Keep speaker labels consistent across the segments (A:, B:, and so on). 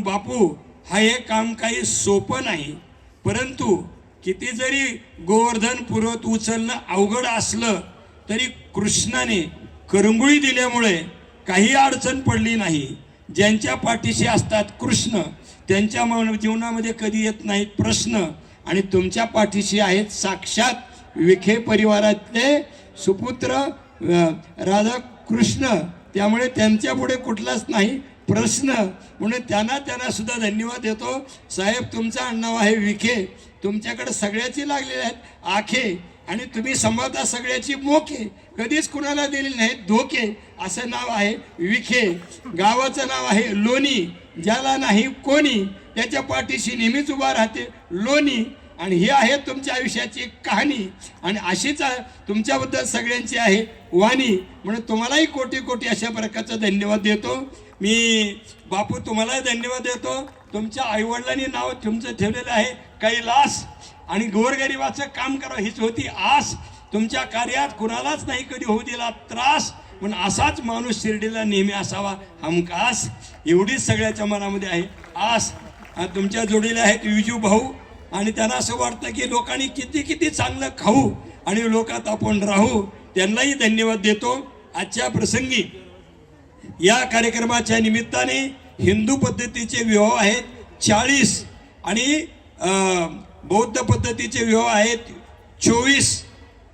A: बापू हा हे काम काही सोपं नाही. परंतु किती जरी गोवर्धन पुरवत उचलणं अवघड असलं तरी कृष्णाने करंगुळी दिल्यामुळे काही अडचण पडली नाही. ज्यांच्या पाठीशी असतात कृष्ण त्यांच्या मन- जीवनामध्ये कधी येत नाहीत प्रश्न. आणि तुमच्या पाठीशी आहेत साक्षात विखे परिवारातले सुपुत्र राधा कृष्ण. त्यामुळे त्यांच्या पुढे कुठलाच नाही प्रश्न. म्हणून त्यांना त्यांना सुद्धा धन्यवाद देतो. साहेब तुमचं आडनाव आहे विखे. तुमच्याकडे सगळ्याची लागलेले आहेत. आखे. आणि तुम्ही सांभाळता सगळ्याची मोके. कधीच कुणाला दिलेली नाही धोके. असं नाव आहे विखे. गावाचं नाव आहे लोणी. ज्याला नाही कोणी. त्याच्या पाठीशी नेहमीच उभा राहते लोणी. आणि ही आहे तुमच्या आयुष्याची कहाणी. आणि अशीच तुमच्याबद्दल सगळ्यांची आहे वाणी. म्हणून तुम्हालाही कोटी कोटी अशा प्रकारचा धन्यवाद देतो. मी बापू तुम्हालाही धन्यवाद देतो. तुमच्या आईवडिलांनी नाव तुमचं ठेवलेलं आहे. कैलास आणि गोरगरिबाचं काम करा हीच होती आस. तुमच्या कार्यात कुणालाच नाही कधी होऊ दिला त्रास. पण असाच माणूस शिर्डीला नेहमी असावा हमकास एवढीच सगळ्याच्या मनामध्ये आहे. आस. तुमच्या जोडीला आहेत विजू भाऊ. आणि त्यांना असं वाटतं की लोकांनी किती किती चांगलं खाऊ आणि लोकात आपण राहू त्यांनाही धन्यवाद देतो. आजच्या प्रसंगी या कार्यक्रमाच्या निमित्ताने हिंदू पद्धतीचे विवाह आहेत चाळीस आणि बौद्ध पद्धतीचे विवाह आहेत चोवीस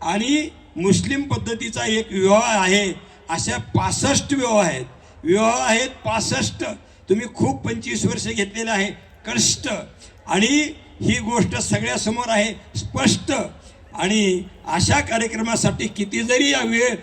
A: आणि मुस्लिम पद्धतीचा एक विवाह आहे. अशा पासष्ट विवाह आहेत. विवाह आहेत पासष्ट. तुम्ही खूप पंचवीस वर्ष घेतलेले आहे. कष्ट. आणि ही गोष्ट सगळ्यासमोर आहे स्पष्ट. आणि अशा कार्यक्रमासाठी किती जरी या वेळ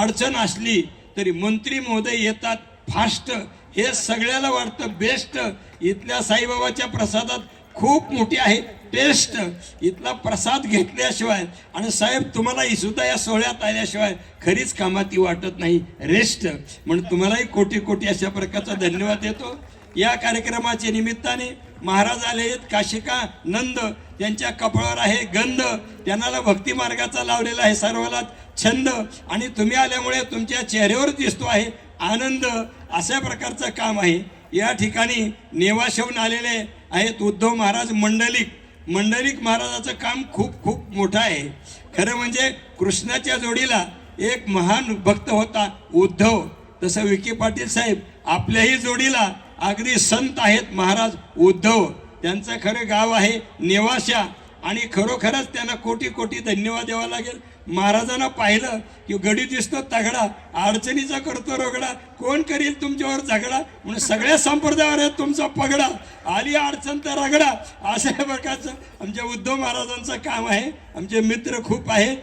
A: अडचण असली तरी मंत्री महोदय येतात फास्ट. हे सगळ्याला वाटतं बेस्ट. इथल्या साईबाबाच्या प्रसादात खूप मोठी आहे टेस्ट. इथला प्रसाद घेतल्याशिवाय आणि साहेब तुम्हाला सुद्धा या सोहळ्यात आल्याशिवाय खरीच कामाती वाटत नाही. रेस्ट. म्हणून तुम्हालाही कोटी कोटी अशा प्रकारचा धन्यवाद देतो. या कार्यक्रमाच्या निमित्ताने महाराज आले आहेत काशिका नंद त्यांच्या कपाळावर आहे गंध त्यांना भक्ती मार्गाचा लावलेला आहे सर्वाला छंद. आणि तुम्ही आल्यामुळे तुमच्या चेहऱ्यावर दिसतो आहे आनंद. अशा प्रकारचं काम आहे. या ठिकाणी नेवाशेवून आलेले आहेत उद्धव महाराज मंडलिक. मंडलिक महाराजाचं काम खूप खूप मोठं आहे. खरं म्हणजे कृष्णाच्या जोडीला एक महान भक्त होता उद्धव. तसं विखे पाटील साहेब आपल्याही जोडीला अगदी संत आहेत महाराज उद्धव. त्यांचं खरं गाव आहे नेवाशा. आणि खरोखरच त्यांना कोटी कोटी धन्यवाद द्यावा लागेल. महाराजांना पाहिलं की गडी दिसतो तगडा. अडचणीचा करतो रगडा. कोण करील तुमच्यावर झगडा? म्हणून सगळ्या संप्रदायावर आहे तुमचा पगडा. आली अडचण तर रगडा. अशा प्रकारचं आमच्या उद्धव महाराजांचं काम आहे. आमचे मित्र खूप आहेत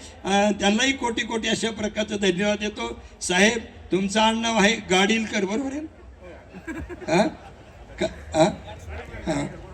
A: त्यांनाही कोटी कोटी अशा प्रकारचं धन्यवाद देतो. साहेब तुमचं आडनाव आहे गाडीलकर. बरोबर आहे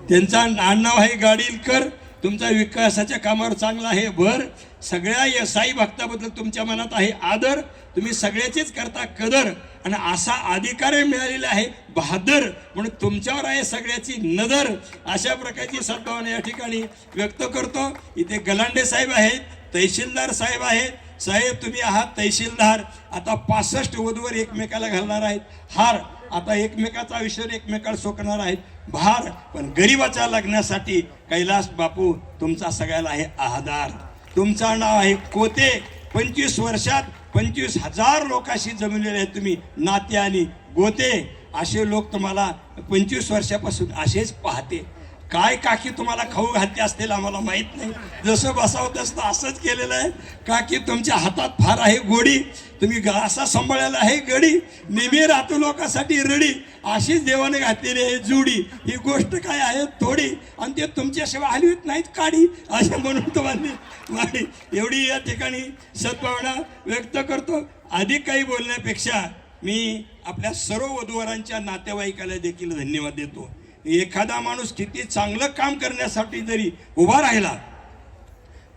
A: त्यांचा आडनाव आहे गाडीलकर तुमचा विकासाच्या कामावर चांगला आहे भर. सगळ्या या साई भक्ताबद्दल तुमच्या मनात आहे आदर. तुम्ही सगळ्याचीच करता कदर. आणि असा अधिकार मिळालेला आहे बहादर. म्हणून तुमच्यावर आहे सगळ्याची नजर अशा प्रकारची सद्भावना या ठिकाणी व्यक्त करतो. इथे गलांडे साहेब आहेत तहसीलदार साहेब आहेत. साहेब तुम्ही आहात तहसीलदार. आता पासष्ट वधूवर एकमेकाला घालणार आहेत. हार. आता एकमेकाचा आयुष्यावर एकमेकाला सोकणार आहेत. भार पण गरिबाच्या लग्नासाठी कैलास बापू तुमचा सगळ्याला आहे आधार. तुमचं नाव आहे कोते. पंचवीस वर्षात पंचवीस हजार लोकांशी जमलेले आहेत तुम्ही नाते आणि गोते. असे लोक तुम्हाला पंचवीस वर्षापासून असेच पाहते. काय काकी तुम्हाला खाऊ घातली असतील आम्हाला माहीत नाही. जसं बसावं तसं असंच केलेलं आहे. काकी तुमच्या हातात फार आहे गोडी. तुम्ही ग- असा सांभाळायला आहे गडी. नेहमी राहतो लोकांसाठी रडी. अशीच देवाने घातलेली आहे जुडी. ही गोष्ट काय आहे? थोडी. आणि ते तुमच्याशिवाय हलवीत नाहीत काढी असे म्हणून तुम्हाला एवढी या ठिकाणी सद्भावना व्यक्त करतो. अधिक काही बोलण्यापेक्षा मी आपल्या सर्व वधूवरांच्या नातेवाईकाला देखील धन्यवाद देतो. एखादा माणूस किती चांगलं काम करण्यासाठी जरी उभा राहिला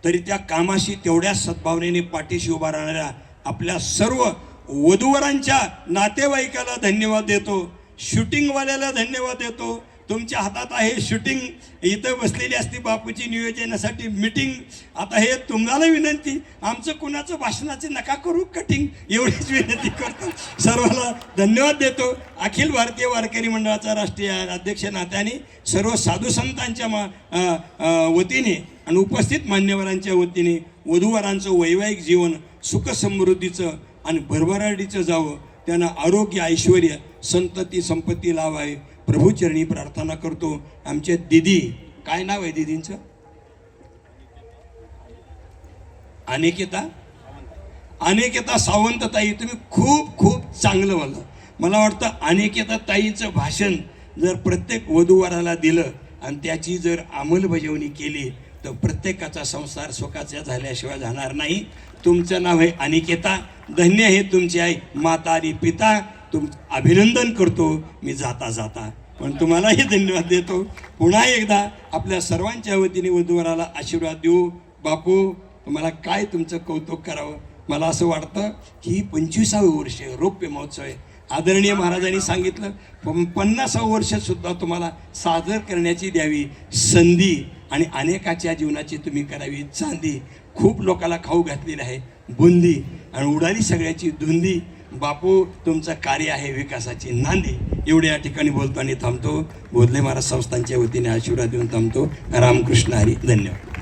A: तरी त्या कामाशी तेवढ्या सद्भावनेने पाठीशी उभा राहणाऱ्या आपल्या सर्व वधूवरांच्या नातेवाईकाला धन्यवाद देतो शूटिंगवाल्याला धन्यवाद देतो तुमच्या हातात आहे शूटिंग. इथं बसलेली असती बापूची नियोजनासाठी मिटिंग. आता हे तुम्हाला विनंती आमचं कुणाचं भाषणाचे नका करू कटिंग एवढीच विनंती करतो. सर्वांना धन्यवाद देतो. अखिल भारतीय वारकरी मंडळाचा राष्ट्रीय अध्यक्ष नात्याने सर्व साधू संतांच्या मा वतीने आणि उपस्थित मान्यवरांच्या वतीने वधूवरांचं वैवाहिक जीवन सुखसमृद्धीचं आणि भरभराटीचं जावं. त्यांना आरोग्य ऐश्वर संतती संपत्ती लावावे प्रभूचरणी प्रार्थना करतो. आमच्या दिदी काय नाव आहे दिदींचं? अनेकिता? अनेकता सावंत ताई तुम्ही खूप खूप चांगलं बोलला. मला वाटतं अनेकता ताईचं भाषण जर प्रत्येक वधूवराला दिलं आणि त्याची जर अंमलबजावणी केली तर प्रत्येकाचा संसार सुखाचा झाल्याशिवाय जाणार नाही. तुमचं नाव आहे अनिकेता. धन्य हे तुमची आई माता आणि पिता. तुम अभिनंदन करतो मी जाता जाता. पण तुम्हालाही धन्यवाद देतो. पुन्हा एकदा आपल्या सर्वांच्या वतीने वधूवराला आशीर्वाद देऊ. बापू तुम्हाला काय तुमचं कौतुक करावं? मला असं वाटतं की ही पंचवीसावं वर्ष रौप्य महोत्सव आहे. आदरणीय महाराजांनी सांगितलं पं- पन्नासावं वर्ष सुद्धा तुम्हाला सादर करण्याची द्यावी. संधी आणि अनेकाच्या जीवनाची तुम्ही करावी. चांदी खूप लोकाला खाऊ घातलेली आहे. बुंदी आणि उडाली सगळ्याची धुंदी. बापू तुमचं कार्य आहे विकासाची नांदी. एवढे या ठिकाणी बोलतो आणि थांबतो. बोधले महाराज संस्थांच्या वतीने आशीर्वाद देऊन थांबतो. रामकृष्ण हरी धन्यवाद.